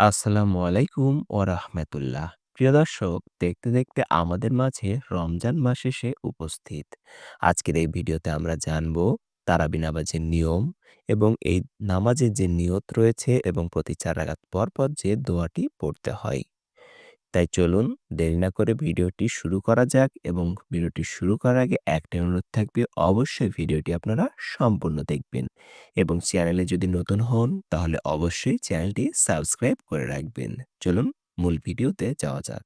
আসসালামু আলাইকুম ও রাহমাতুল্লাহ। প্রিয় দর্শক, দেখতে, দেখতে আমাদের মাঝে রমজান মাস এসে উপস্থিত। আজকের এই ভিডিওতে আমরা জানব তারাবি নামাজের নিয়ম এবং এই নামাজের যে নিয়ত রয়েছে এবং প্রতি চার রাকাত পর, পর যে দোয়াটি পড়তে হয়। তাই চলুন দেরি না করে ভিডিওটি শুরু করা যাক এবং ভিডিওটি শুরু করার আগে একটাই অনুরোধ থাকবে অবশ্যই ভিডিওটি আপনারা সম্পূর্ণ দেখবেন এবং চ্যানেলে যদি নতুন হন তাহলে অবশ্যই চ্যানেলটি সাবস্ক্রাইব করে রাখবেন। চলুন মূল ভিডিওতে যাওয়া যাক।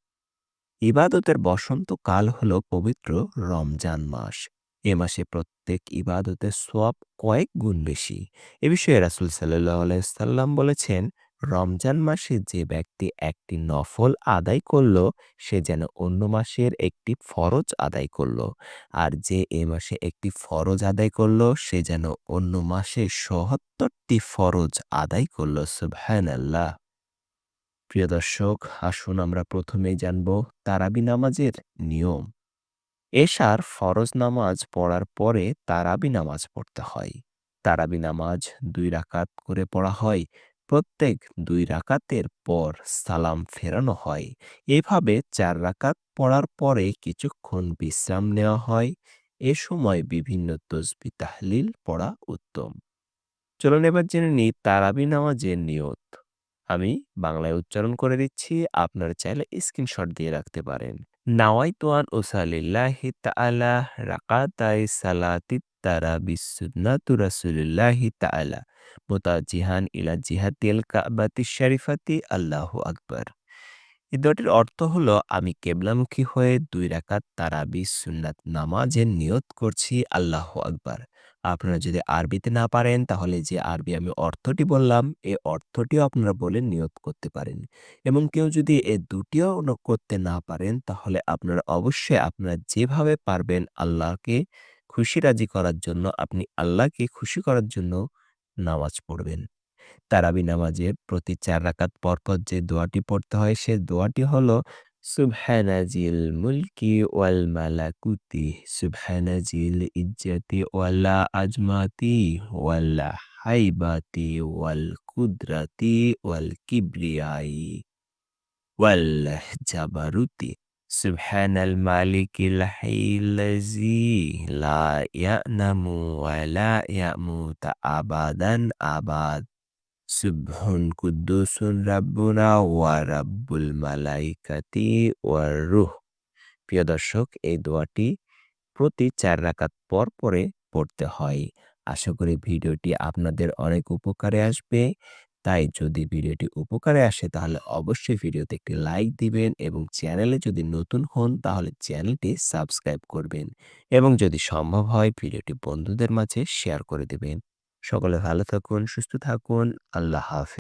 ইবাদতের বসন্তকাল হল পবিত্র রমজান মাস। এ মাসে প্রত্যেক ইবাদতের সোয়াব কয়েক গুণ বেশি। এ বিষয়ে রাসূল সাল্লাল্লাহু আলাইহি সাল্লাম বলেছেন, রমজান মাসে যে ব্যক্তি একটি নফল আদায় করল, সে যেন অন্য মাসের একটি ফরজ আদায় করল। আর যে এ মাসে একটি ফরজ আদায় করল, সে যেন অন্য মাসে ৭৭টি ফরজ আদায় করল। সুবহানাল্লাহ। প্রিয় দর্শক, আসুন আমরা প্রথমেই জানব তারাবি নামাজের নিয়ম। এশার ফরজ নামাজ পড়ার পরে তারাবি নামাজ পড়তে হয়। তারাবি নামাজ দুই রাকাত করে পড়া হয়। প্রত্যেক দুই রাকাতের পর সালাম ফেরানো হয়। এভাবে চার রাকাত পড়ার পরে কিছুক্ষণ বিশ্রাম নেওয়া হয়। এ সময় বিভিন্ন তসবিহ তাহলিল পড়া উত্তম। চলুন এবার জেনে নিই তারাবি নামাজের নিয়ত। আমি বাংলায় উচ্চারণ করে দিচ্ছি, আপনারা চাইলে স্ক্রিনশট দিয়ে রাখতে পারেন। নাওয়াইতু আন উসাল্লিল্লাহি তাআলা রাকাতাই সালাতিত তারাবি সুন্নাতু রাসূলিল্লাহি তাআলা মুতাওয়াজ্জিহান ইলা জিহাতিল কাবাতিশ শরীফাতি আল্লাহু আকবার। এই দোয়াটির অর্থ হলো আমি কেবলামুখী হয়ে দুই রাকাত তারাবি সুন্নাত নামাজের নিয়ত করছি আল্লাহ আকবার। আপনারা যদি আরবিতে না পারেন তাহলে যে আরবি আমি অর্থটি বললাম, এই অর্থটিও আপনারা বলে নিয়ত করতে পারেন। এবং কেউ যদি এ দুটিও করতে না পারেন তাহলে আপনারা অবশ্যই আপনারা যেভাবে পারবেন আল্লাহকে খুশি রাজি করার জন্য আপনি আল্লাহকে খুশি করার জন্য নামাজ পড়বেন। তারাবি নামাজে প্রতি চার রাকাত পর, পর যে দোয়াটি পড়তে হয় সে দোয়াটি হলো সুবহানা জিল মুলকি ওয়াল মালাকুতি সুবহানা জিল ইজ্জাতি ওয়ালা আজমাতি ওয়ালা হাইবাতি ওয়াল কুদরাতি ওয়াল কিবরিয়াই ওয়াল জাবারুতি হাইয়িল্লাযী লা ইয়ানামু ওয়া লা ইয়ামুতু আবাদান আবাদ সুবহুন কুদ্দুসুন রাব্বুনা ওয়া রাব্বুল মালাইকাতি ওয়ার রূহ। প্রিয় দর্শক, এই দোয়াটি প্রতি ৪ রাকাত পর পরে পড়তে হয়। আশা করি ভিডিওটি আপনাদের অনেক উপকারে আসবে। তাই যদি ভিডিওটি উপকারে আসে তাহলে অবশ্যই ভিডিওতে একটি লাইক দিবেন এবং চ্যানেলে যদি নতুন হন তাহলে চ্যানেলটি সাবস্ক্রাইব করবেন এবং যদি সম্ভব হয় ভিডিওটি বন্ধুদের মাঝে শেয়ার করে দিবেন। সকলে ভালো থাকুন, সুস্থ থাকুন। আল্লাহ হাফেজ।